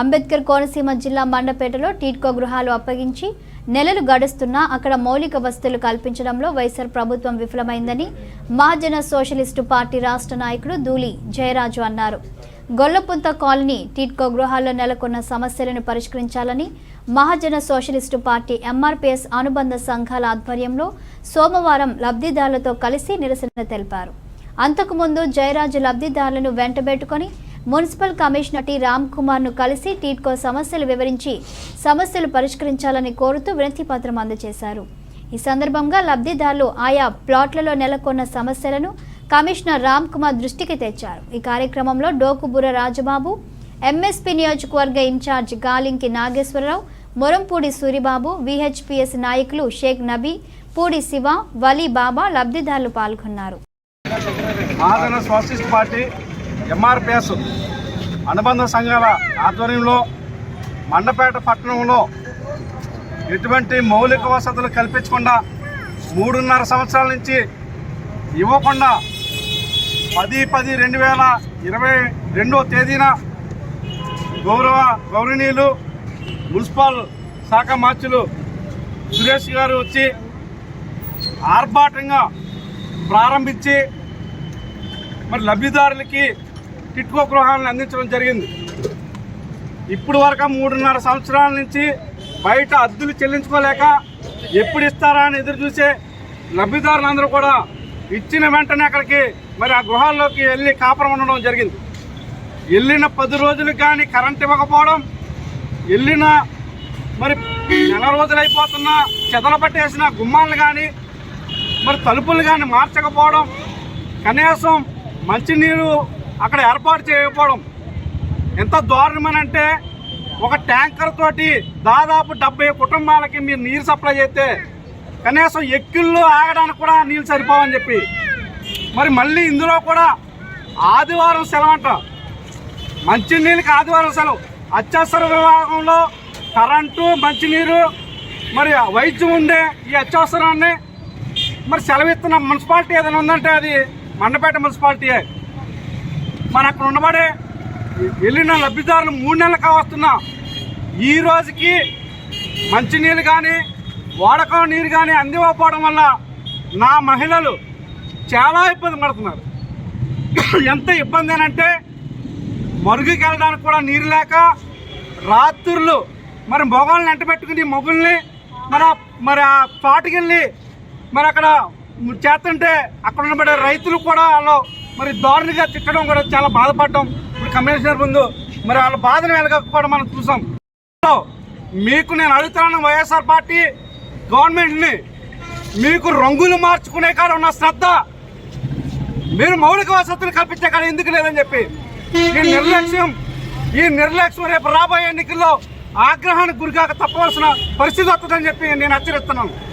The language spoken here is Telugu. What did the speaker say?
అంబేద్కర్ కోనసీమ జిల్లా మండపేటలో టీట్కో గృహాలు అప్పగించి నెలలు గడుస్తున్నా అక్కడ మౌలిక వసతులు కల్పించడంలో వైఎస్ఆర్ ప్రభుత్వం విఫలమైందని మహాజన సోషలిస్టు పార్టీ రాష్ట్ర నాయకుడు ధూళి జయరాజు అన్నారు. గొల్లపుంత కాలనీ టీట్కో గృహాల్లో నెలకొన్న సమస్యలను పరిష్కరించాలని మహాజన సోషలిస్టు పార్టీ ఎంఆర్పీఎస్ అనుబంధ సంఘాల ఆధ్వర్యంలో సోమవారం లబ్ధిదారులతో కలిసి నిరసన తెలిపారు. అంతకుముందు జయరాజు లబ్ధిదారులను వెంటబెట్టుకొని మున్సిపల్ కమిషనర్ టి రామ్ కుమార్ను కలిసి టీట్కో సమస్యలు వివరించి సమస్యలు పరిష్కరించాలని కోరుతూ వినతి పత్రం అందజేశారు. ఈ సందర్భంగా లబ్ధిదారులు ఆయా ప్లాట్లలో నెలకొన్న సమస్యలను కమిషనర్ రామ్ కుమార్ దృష్టికి తెచ్చారు. ఈ కార్యక్రమంలో డోకుబుర రాజబాబు ఎంఎస్పీ నియోజకవర్గ ఇన్ఛార్జ్ గాలింకి నాగేశ్వరరావు మొరంపూడి సూరిబాబు విహెచ్పిఎస్ నాయకులు షేక్ నబీ పూడి శివ వలీ బాబా లబ్ధిదారులు పాల్గొన్నారు. పార్టీ ఎంఆర్పిఎస్ అనుబంధ సంఘాల ఆధ్వర్యంలో మండపేట పట్టణంలో ఎటువంటి మౌలిక వసతులు కల్పించకుండా మూడున్నర సంవత్సరాల నుంచి ఇవ్వకుండా పది పది రెండు వేల ఇరవై రెండో తేదీన గౌరవ గౌరవనీయులు మున్సిపల్ శాఖ మార్చులు సురేష్ గారు వచ్చి ఆర్భాటంగా ప్రారంభించి మరి లబ్ధిదారులకి టిట్కో గృహాలను అందించడం జరిగింది. ఇప్పుడు వరకు మూడున్నర సంవత్సరాల నుంచి బయట అద్దులు చెల్లించుకోలేక ఎప్పుడు ఇస్తారా అని ఎదురు చూసే లబ్ధిదారులందరూ కూడా ఇచ్చిన వెంటనే అక్కడికి మరి ఆ గృహాల్లోకి వెళ్ళి కాపురం ఉండడం జరిగింది. వెళ్ళిన పది రోజులకు కానీ కరెంట్ ఇవ్వకపోవడం వెళ్ళిన మరి నెల రోజులు అయిపోతున్న చెదల పట్టేసిన గుమ్మాలను కానీ మరి తలుపులు కానీ మార్చకపోవడం కనీసం మంచినీరు అక్కడ ఏర్పాటు చేయకపోవడం. ఎంత దారుణమనంటే ఒక ట్యాంకర్ తోటి దాదాపు డెబ్బై కుటుంబాలకి మీరు నీరు సప్లై చేస్తే కనీసం ఎక్కిళ్ళు ఆగడానికి కూడా నీళ్ళు సరిపోవని చెప్పి. మరి మళ్ళీ ఇందులో కూడా ఆదివారం సెలవు అంట మంచినీళ్ళకి ఆదివారం సెలవు. అత్యవసర విభాగంలో కరెంటు మంచినీరు మరి వైద్యం ఉండే ఈ అత్యవసరాన్ని మరి సెలవిస్తున్న మున్సిపాలిటీ ఏదైనా ఉందంటే అది మండపేట మున్సిపాలిటీయే. మరి అక్కడ ఉండబడే వెళ్ళిన లబ్ధిదారులు మూడు నెలలు కావస్తున్నా. ఈ రోజుకి మంచినీళ్ళు కానీ వాడకం నీరు కానీ అందివ్వకపోవడం వల్ల నా మహిళలు చాలా ఇబ్బంది పడుతున్నారు. ఎంత ఇబ్బంది అంటే మరుగుకి వెళ్ళడానికి కూడా నీరు లేక రాత్రులు మరి మొగల్ని ఎంట పెట్టుకుని మొగుల్ని మరి మరి ఆ తోటకెళ్ళి మరి అక్కడ చేస్తుంటే అక్కడ ఉండబడే రైతులు కూడా వాళ్ళు మరి దారుణంగా తిట్టడం కూడా చాలా బాధపడటం ఇప్పుడు కమిషనర్ ముందు మరి వాళ్ళ బాధను వెలగకపోవడం మనం చూసాం. మీకు నేను అడుగుతున్నాను వైఎస్ఆర్ పార్టీ గవర్నమెంట్ని మీకు రంగులు మార్చుకునే కాడ ఉన్న శ్రద్ధ మీరు మౌలిక వసతులు కల్పించే కాడ ఎందుకు లేదని చెప్పి. ఈ నిర్లక్ష్యం ఈ నిర్లక్ష్యం రేపు రాబోయే ఎన్నికల్లో ఆగ్రహానికి గురికాక తప్పవలసిన పరిస్థితి వస్తుందని చెప్పి నేను హెచ్చరిస్తున్నాను.